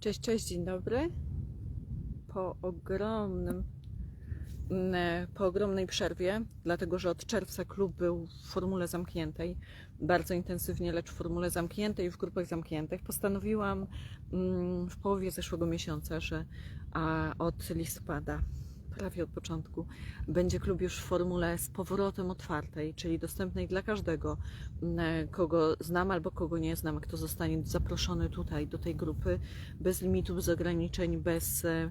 Cześć, cześć, dzień dobry. Po ogromnym, po ogromnej przerwie, dlatego że od czerwca klub był w formule zamkniętej, bardzo intensywnie, lecz w formule zamkniętej i w grupach zamkniętych, postanowiłam mm, w połowie zeszłego miesiąca, że od listopada, prawie od początku, będzie klub już w formule z powrotem otwartej, czyli dostępnej dla każdego, kogo znam albo kogo nie znam, kto zostanie zaproszony tutaj do tej grupy bez limitów, bez ograniczeń, bez, e,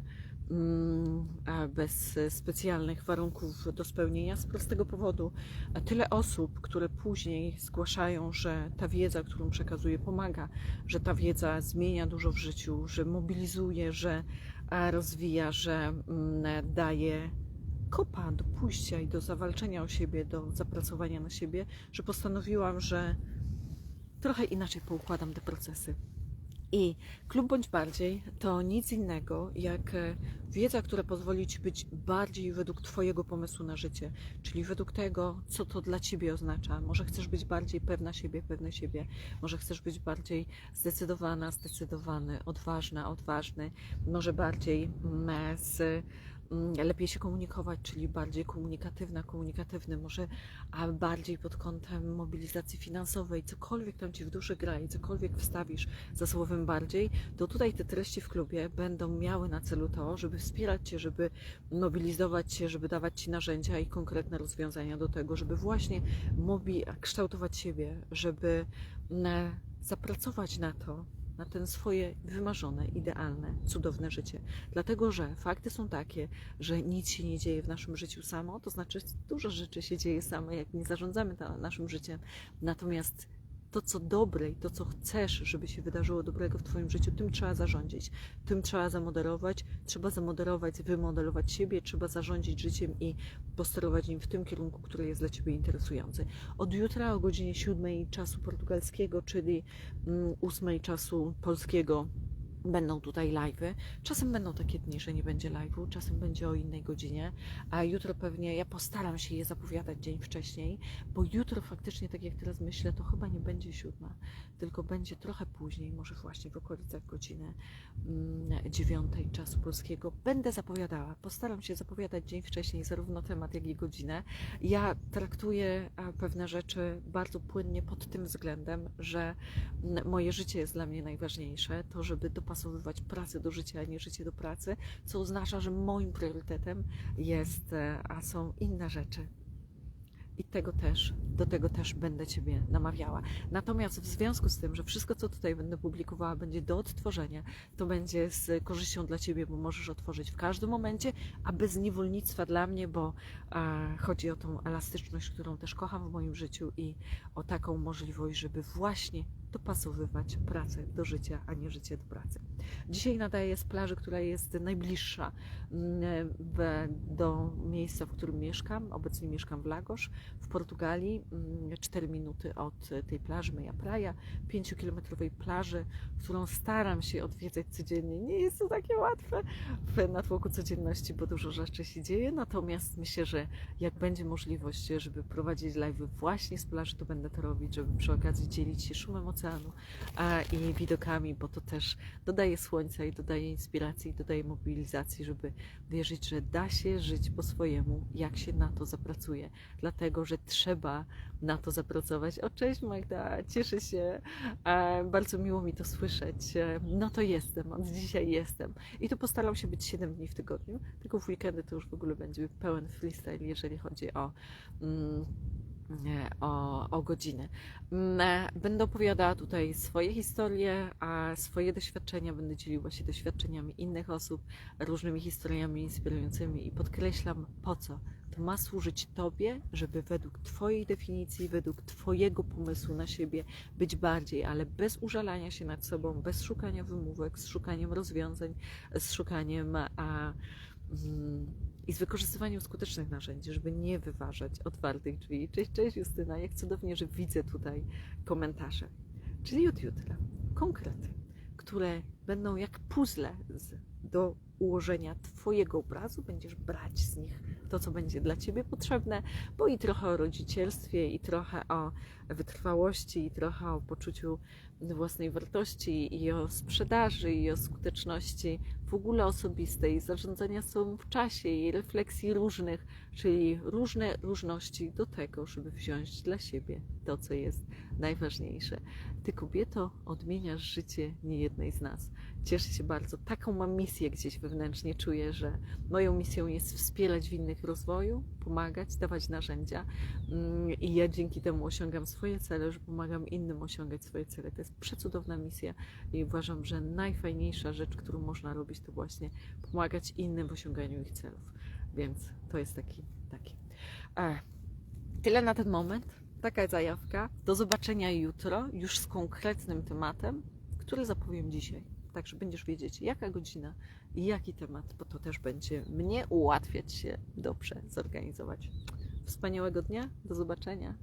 bez e, specjalnych warunków do spełnienia z prostego powodu. a Tyle osób, które później zgłaszają, że ta wiedza, którą przekazuję, pomaga, że ta wiedza zmienia dużo w życiu, że mobilizuje, że rozwija, że mm, daje kopa do pójścia i do zawalczenia o siebie, do zapracowania na siebie, że postanowiłam, że trochę inaczej poukładam te procesy. I klub bądź bardziej to nic innego jak e, wiedza, która pozwoli Ci być bardziej według Twojego pomysłu na życie, czyli według tego, co to dla Ciebie oznacza. Może chcesz być bardziej pewna siebie, pewny siebie, może chcesz być bardziej zdecydowana, zdecydowany, odważna, odważny, może bardziej z lepiej się komunikować, czyli bardziej komunikatywna, komunikatywny, może a bardziej pod kątem mobilizacji finansowej, cokolwiek tam Ci w duszy gra i cokolwiek wstawisz za słowem bardziej, to tutaj te treści w klubie będą miały na celu to, żeby wspierać Cię, żeby mobilizować Cię, żeby dawać Ci narzędzia i konkretne rozwiązania do tego, żeby właśnie mobi- kształtować siebie, żeby mm, zapracować na to, na ten swoje wymarzone, idealne, cudowne życie. Dlatego, że fakty są takie, że nic się nie dzieje w naszym życiu samo, to znaczy dużo rzeczy się dzieje same, jak nie zarządzamy naszym życiem. Natomiast to, co dobre i to, co chcesz, żeby się wydarzyło dobrego w Twoim życiu, tym trzeba zarządzić, tym trzeba zamoderować, trzeba zamoderować, wymodelować siebie, trzeba zarządzić życiem i posterować nim w tym kierunku, który jest dla Ciebie interesujący. Od jutra o godzinie 7 czasu portugalskiego, czyli 8 czasu polskiego, Będą tutaj live'y. Czasem będą takie dni, że nie będzie live'u, czasem będzie o innej godzinie, a jutro pewnie ja postaram się je zapowiadać dzień wcześniej, bo jutro faktycznie, tak jak teraz myślę, to chyba nie będzie siódma, tylko będzie trochę później, może właśnie w okolicach godziny mm, dziewiątej czasu polskiego. Będę zapowiadała, postaram się zapowiadać dzień wcześniej, zarówno temat, jak i godzinę. Ja traktuję a, pewne rzeczy bardzo płynnie pod tym względem, że mm, moje życie jest dla mnie najważniejsze, to żeby dopasowywać pracę do życia, a nie życie do pracy, co oznacza, że moim priorytetem jest, e, a są inne rzeczy. I tego też, do tego też będę Ciebie namawiała. Natomiast w związku z tym, że wszystko, co tutaj będę publikowała, będzie do odtworzenia, to będzie z korzyścią dla Ciebie, bo możesz otworzyć w każdym momencie, a bez niewolnictwa dla mnie, bo a, chodzi o tą elastyczność, którą też kocham w moim życiu i o taką możliwość, żeby właśnie dopasowywać pracę do życia, a nie życie do pracy. Dzisiaj nadaję z plaży, która jest najbliższa mm, do miejsca, w którym mieszkam. Obecnie mieszkam w Lagos, w Portugalii. 4 minuty od tej plaży, Meja Praia, 5-kilometrowej plaży, którą staram się odwiedzać codziennie. Nie jest to takie łatwe w natłoku codzienności, bo dużo rzeczy się dzieje. Natomiast myślę, że jak będzie możliwość, żeby prowadzić live właśnie z plaży, to będę to robić, żeby przy okazji dzielić się szumem oceanu a, i widokami, bo to też dodaje słońca i dodaje inspiracji, i dodaje mobilizacji, żeby wierzyć, że da się żyć po swojemu, jak się na to zapracuje. Dlatego, że trzeba na to zapracować. O, cześć Magda, cieszę się, e, bardzo miło mi to słyszeć. E, No to jestem, od dzisiaj jestem. I tu postaram się być 7 dni w tygodniu, tylko w weekendy to już w ogóle będzie pełen freestyle, jeżeli chodzi o... Mm, o, o godziny. Mm, e, Będę opowiadała tutaj swoje historie, a swoje doświadczenia będę dzieliła się doświadczeniami innych osób, różnymi historiami inspirującymi i podkreślam po co. To ma służyć Tobie, żeby według Twojej definicji, według Twojego pomysłu na siebie być bardziej, ale bez użalania się nad sobą, bez szukania wymówek, z szukaniem rozwiązań, z szukaniem a, mm, i z wykorzystywaniem skutecznych narzędzi, żeby nie wyważać otwartych drzwi. Cześć, cześć Justyna, jak cudownie, że widzę tutaj komentarze. Czyli od jutra konkrety, które będą jak puzzle do ułożenia Twojego obrazu, będziesz brać z nich to, co będzie dla Ciebie potrzebne, bo i trochę o rodzicielstwie, i trochę o wytrwałości, i trochę o poczuciu własnej wartości, i o sprzedaży, i o skuteczności w ogóle osobistej, zarządzania sobą w czasie i refleksji różnych, czyli różne różności do tego, żeby wziąć dla siebie to, co jest najważniejsze. Ty, kobieto, odmieniasz życie niejednej z nas. Cieszę się bardzo. Taką mam misję gdzieś wewnętrznie. Czuję, że moją misją jest wspierać w innych rozwoju, pomagać, dawać narzędzia Mm, i ja dzięki temu osiągam swoje cele, że pomagam innym osiągać swoje cele. To jest przecudowna misja i uważam, że najfajniejsza rzecz, którą można robić, to właśnie pomagać innym w osiąganiu ich celów. Więc to jest taki, taki. E, tyle na ten moment. Taka zajawka. Do zobaczenia jutro, już z konkretnym tematem, który zapowiem dzisiaj. Także będziesz wiedzieć, jaka godzina i jaki temat, bo to też będzie mnie ułatwiać się dobrze zorganizować. Wspaniałego dnia, do zobaczenia.